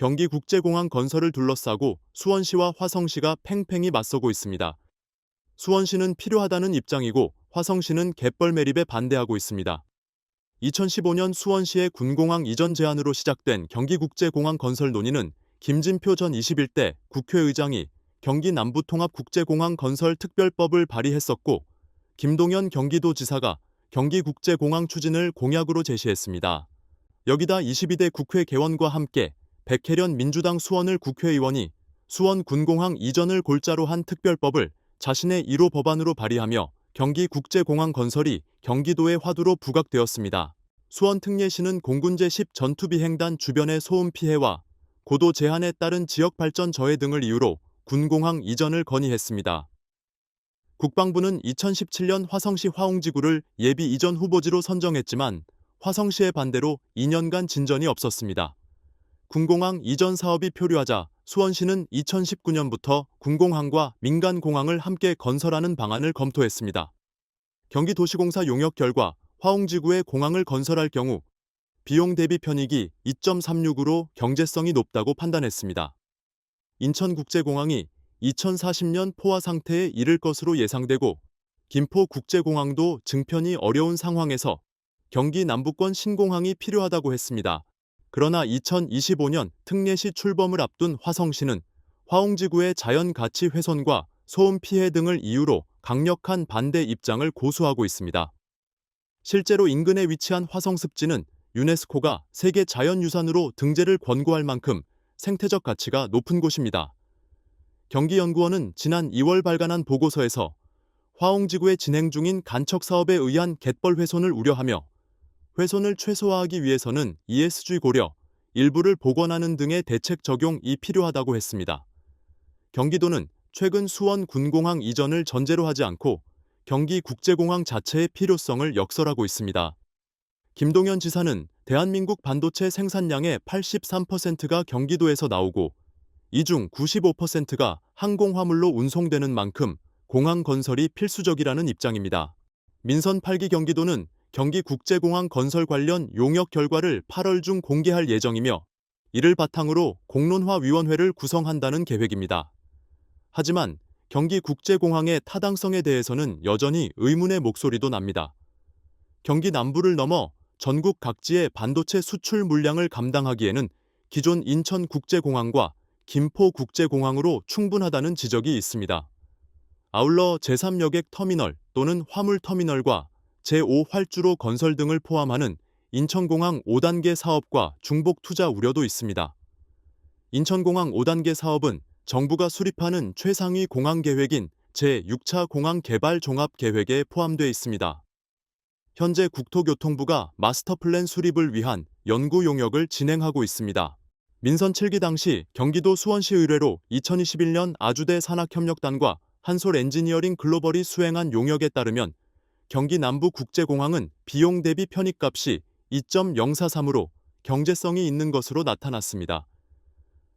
경기국제공항 건설을 둘러싸고 수원시와 화성시가 팽팽히 맞서고 있습니다. 수원시는 필요하다는 입장이고 화성시는 갯벌 매립에 반대하고 있습니다. 2015년 수원시의 군공항 이전 제안으로 시작된 경기국제공항 건설 논의는 김진표 전 21대 국회의장이 경기 남부통합국제공항 건설 특별법을 발의했었고 김동연 경기도지사가 경기국제공항 추진을 공약으로 제시했습니다. 여기다 22대 국회 개원과 함께 백혜련 민주당 수원을 국회의원이 수원 군공항 이전을 골자로 한 특별법을 자신의 1호 법안으로 발의하며 경기 국제공항 건설이 경기도의 화두로 부각되었습니다. 수원 특례시는 공군제 10 전투비행단 주변의 소음 피해와 고도 제한에 따른 지역 발전 저해 등을 이유로 군공항 이전을 건의했습니다. 국방부는 2017년 화성시 화홍지구를 예비 이전 후보지로 선정했지만 화성시의 반대로 2년간 진전이 없었습니다. 군공항 이전 사업이 표류하자 수원시는 2019년부터 군공항과 민간공항을 함께 건설하는 방안을 검토했습니다. 경기도시공사 용역 결과 화홍지구에 공항을 건설할 경우 비용 대비 편익이 2.36으로 경제성이 높다고 판단했습니다. 인천국제공항이 2040년 포화 상태에 이를 것으로 예상되고 김포국제공항도 증편이 어려운 상황에서 경기 남부권 신공항이 필요하다고 했습니다. 그러나 2025년 특례시 출범을 앞둔 화성시는 화홍지구의 자연 가치 훼손과 소음 피해 등을 이유로 강력한 반대 입장을 고수하고 있습니다. 실제로 인근에 위치한 화성습지는 유네스코가 세계 자연유산으로 등재를 권고할 만큼 생태적 가치가 높은 곳입니다. 경기연구원은 지난 2월 발간한 보고서에서 화홍지구에 진행 중인 간척 사업에 의한 갯벌 훼손을 우려하며 훼손을 최소화하기 위해서는 ESG 고려, 일부를 복원하는 등의 대책 적용이 필요하다고 했습니다. 경기도는 최근 수원 군공항 이전을 전제로 하지 않고 경기 국제공항 자체의 필요성을 역설하고 있습니다. 김동연 지사는 대한민국 반도체 생산량의 83%가 경기도에서 나오고 이 중 95%가 항공화물로 운송되는 만큼 공항 건설이 필수적이라는 입장입니다. 민선 8기 경기도는 경기국제공항 건설 관련 용역 결과를 8월 중 공개할 예정이며 이를 바탕으로 공론화위원회를 구성한다는 계획입니다. 하지만 경기국제공항의 타당성에 대해서는 여전히 의문의 목소리도 납니다. 경기 남부를 넘어 전국 각지의 반도체 수출 물량을 감당하기에는 기존 인천국제공항과 김포국제공항으로 충분하다는 지적이 있습니다. 아울러 제3여객 터미널 또는 화물터미널과 제5활주로 건설 등을 포함하는 인천공항 5단계 사업과 중복 투자 우려도 있습니다. 인천공항 5단계 사업은 정부가 수립하는 최상위 공항 계획인 제6차 공항 개발 종합 계획에 포함되어 있습니다. 현재 국토교통부가 마스터 플랜 수립을 위한 연구 용역을 진행하고 있습니다. 민선 7기 당시 경기도 수원시 의뢰로 2021년 아주대 산학협력단과 한솔 엔지니어링 글로벌이 수행한 용역에 따르면 경기 남부 국제공항은 비용 대비 편익값이 2.043으로 경제성이 있는 것으로 나타났습니다.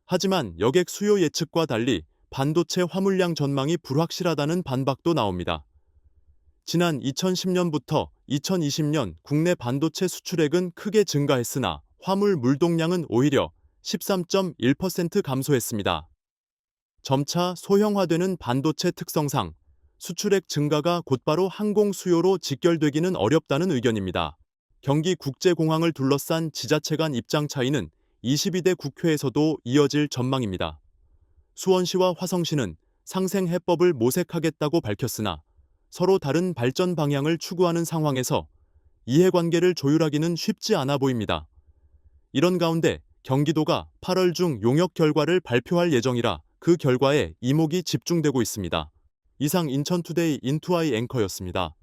하지만 여객 수요 예측과 달리 반도체 화물량 전망이 불확실하다는 반박도 나옵니다. 지난 2010년부터 2020년 국내 반도체 수출액은 크게 증가했으나 화물 물동량은 오히려 13.1% 감소했습니다. 점차 소형화되는 반도체 특성상 수출액 증가가 곧바로 항공 수요로 직결되기는 어렵다는 의견입니다. 경기 국제공항을 둘러싼 지자체 간 입장 차이는 22대 국회에서도 이어질 전망입니다. 수원시와 화성시는 상생 해법을 모색하겠다고 밝혔으나 서로 다른 발전 방향을 추구하는 상황에서 이해관계를 조율하기는 쉽지 않아 보입니다. 이런 가운데 경기도가 8월 중 용역 결과를 발표할 예정이라 그 결과에 이목이 집중되고 있습니다. 이상 인천투데이 인투아이 앵커였습니다.